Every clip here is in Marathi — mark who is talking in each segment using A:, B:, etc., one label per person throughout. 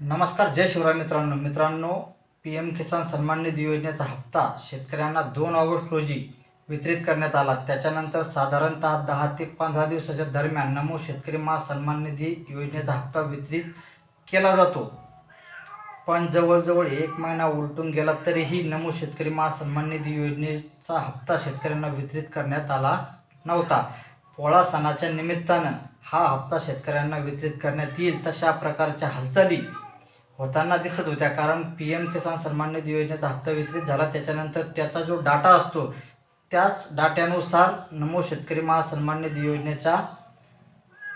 A: नमस्कार जय शिवराय मित्रांनो. मित्रांनो पी एम किसान सन्मान निधी योजनेचा हप्ता शेतकऱ्यांना दोन ऑगस्ट रोजी वितरित करण्यात आला. त्याच्यानंतर साधारणतः दहा ते पंधरा दिवसाच्या दरम्यान नमो शेतकरी महा सन्मान निधी योजनेचा हप्ता वितरित केला जातो. पण जवळजवळ एक महिना उलटून गेला तरीही नमो शेतकरी महा सन्मान निधी योजनेचा हप्ता शेतकऱ्यांना वितरित करण्यात आला नव्हता. पोळा सणाच्या निमित्तानं हा हप्ता शेतकऱ्यांना वितरित करण्यात येईल तशा प्रकारच्या हालचाली होताना दिसत होत्या. कारण पी एम किसान सन्मान निधी योजनेचा हप्ता वितरित झाला. त्याच्यानंतर त्याचा जो डाटा असतो त्याच डाट्यानुसार नमो शेतकरी महासन्मान निधी योजनेचा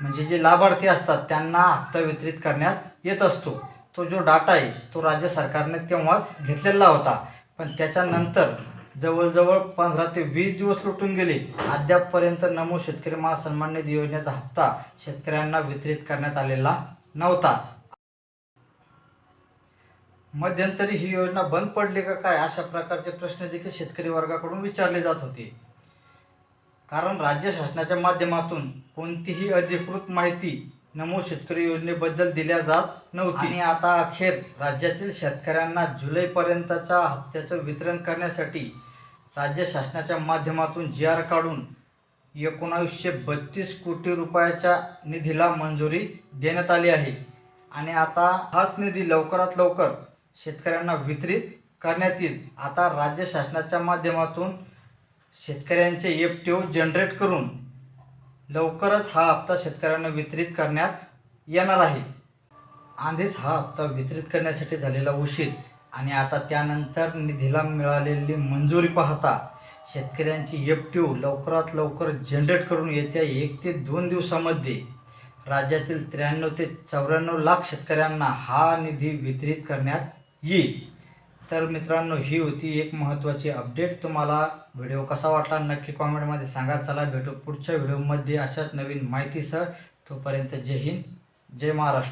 A: म्हणजे जे लाभार्थी असतात त्यांना हप्ता वितरित करण्यात येत असतो. तो जो डाटा आहे तो राज्य सरकारने तेव्हाच घेतलेला होता. पण त्याच्यानंतर जवळजवळ पंधरा ते वीस दिवस लुटून गेले. अद्यापपर्यंत नमो शेतकरी महासन्मान निधी योजनेचा हप्ता शेतकऱ्यांना वितरित करण्यात आलेला नव्हता. मध्यंतरी ही योजना बंद पडली का काय? अशा प्रकारचे प्रश्न देखील शेतकरी वर्गाकडून विचारले जात होते. कारण राज्य शासनाच्या माध्यमातून कोणतीही अधिकृत माहिती नमो शेतकरी योजनेबद्दल दिल्या जात नव्हती. आणि आता अखेर राज्यातील शेतकऱ्यांना जुलैपर्यंतच्या हप्त्याचं वितरण करण्यासाठी राज्य शासनाच्या माध्यमातून जी आर काढून एकोणावीसशे बत्तीस कोटी रुपयाच्या निधीला मंजुरी देण्यात आली आहे. आणि आता हाच निधी लवकरात लवकर शेतकऱ्यांना वितरित करण्यात येईल आता राज्य शासनाच्या माध्यमातून शेतकऱ्यांचे एफ टी ओ जनरेट करून लवकरच हा हप्ता शेतकऱ्यांना वितरित करण्यात येणार आहे. आधीच हा हप्ता वितरित करण्यासाठी झालेला उशीर आणि आता त्यानंतर निधीला मिळालेली मंजुरी पाहता शेतकऱ्यांची एफ टी ओ लवकरात लवकर जनरेट करून येत्या एक ते दोन दिवसामध्ये राज्यातील त्र्याण्णव ते चौऱ्याण्णव लाख शेतकऱ्यांना हा निधी वितरित करण्यात येईल. तर मित्रांनो ही होती एक महत्त्वाची अपडेट तुम्हाला व्हिडिओ कसा वाटला? नक्की कॉमेंटमध्ये सांगा. चला भेटू पुढच्या व्हिडिओमध्ये अशाच नवीन माहितीसह. तोपर्यंत जय हिंद जय महाराष्ट्र.